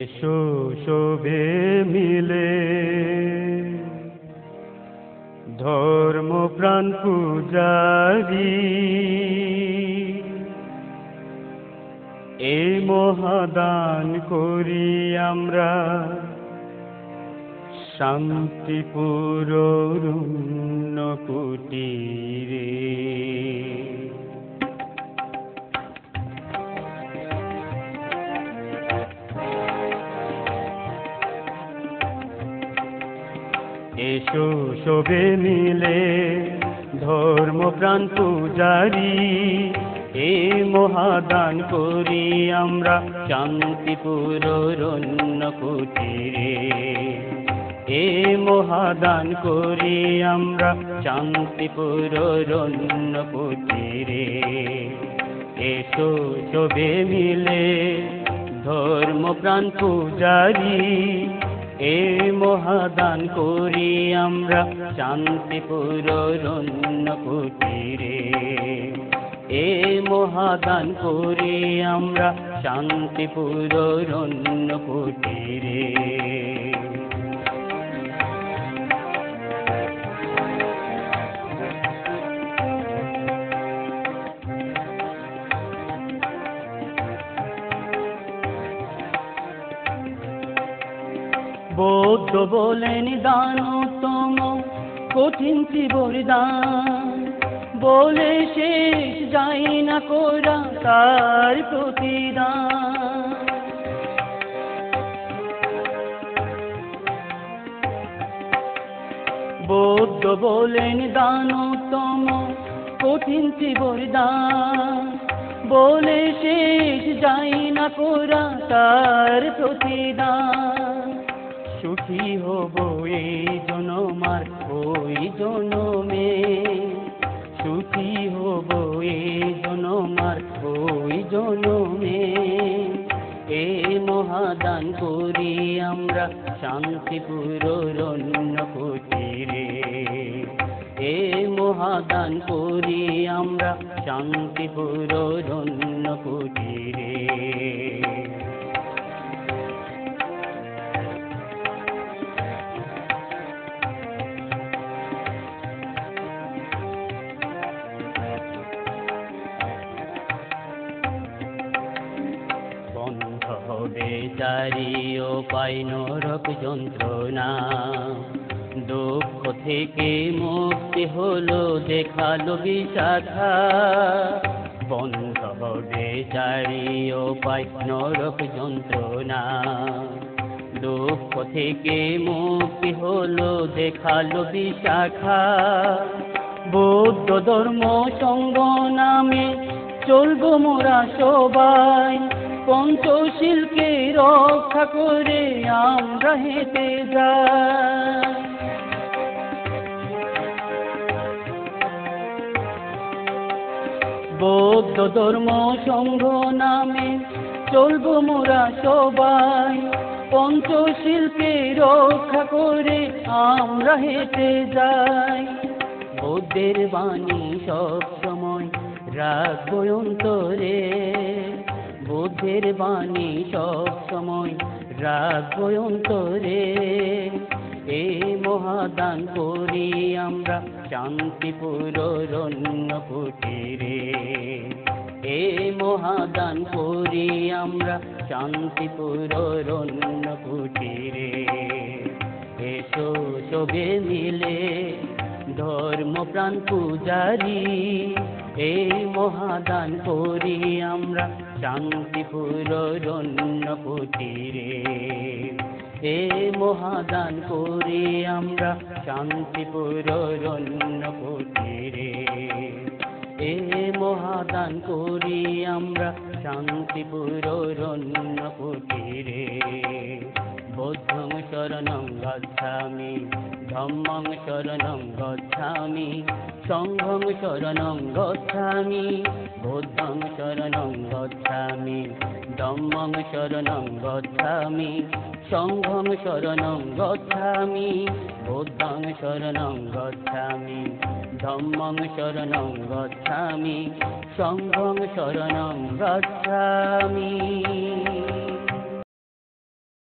এসো শোভে মিলে। ধর্ম প্রাণ পূজারি। এই মহাদান করি আমরা। শান্তিপুর কুটিরে। এসো শোভে মিলে ধর্ম প্রাণ পূজারি। এ মহাদান করি আমরা শান্তিপুর রন্য কুটিরে এ মহাদান করি আমরা শান্তিপুর রন্য কুটিরে এসো শোভে মিলে ধর্ম প্রাণ পূজারি। এ মহাদান করি আমরা শান্তিপুর রন্য কুটিরে এ মহাদান করি আমরা শান্তিপুর রন্য কুটিরে বৌদ্ধ বলেন দানতম কঠিন বলিদান বলে শেষ যাই না কোরা তার প্রতিদান। বৌদ্ধ বলেন দানতম কঠিন বলিদান বলে শেষ যাই না কোরা তার প্রতিদান। সুখী হব এই জনমার, ওই জনমে। সুখী হব এই জনমার, ওই জনমে। এ মহাদান করি আমরা শান্তিপুর কুটিরে এ মহাদান করি আমরা শান্তিপুর রন্য হবে চারিও পাই নরক যন্ত্রণা। দুঃখ থেকে মুক্তি হলো দেখাল বিশাখা বন্ধ হবে চারিও পাই নরক যন্ত্রণা। দুঃখ থেকে মুক্তি হলো দেখাল বিশাখা বৌদ্ধ ধর্ম সঙ্গ নামে চলবো মোরা সবাই। পঞ্চশীলকে রক্ষা করে আমরা হেঁটে যাই। বৌদ্ধ ধর্ম সংঘ নামে চলবো মোরা সবাই। পঞ্চশীলকে রক্ষা করে আমরা হেঁটে যাই। বৌদ্ধের বাণী সব সময় রাখব অন্তরে। বুদ্ধের বাণী সব সময় রাখব অন্তরে। এ মহাদান করি আমরা শান্তিপুর রন্য কুটিরে। এ মহাদান করি আমরা শান্তিপুর রন্য কুটিরে। এসো সবে মিলে ধর্ম প্রাণ পূজারি এই মহাদান করি আমরা শান্তিপুর রন্য কুটিরে এ মহাদান করি আমরা শান্তিপুর রন্য কুটিরে এ মহাদান করি আমরা শান্তিপুর কুটিরে বৌদ্ধং শরণং গচ্ছামি ধম্মং শরণং গচ্ছামি সংঘং শরণং গচ্ছামি বৌদ্ধং শরণং গচ্ছামি ধম্মং শরণং গচ্ছামি সংঘং শরণং গচ্ছামি বৌদ্ধং শরণং গচ্ছামি ধম্মং শরণং গচ্ছামি সংঘং শরণং গচ্ছামি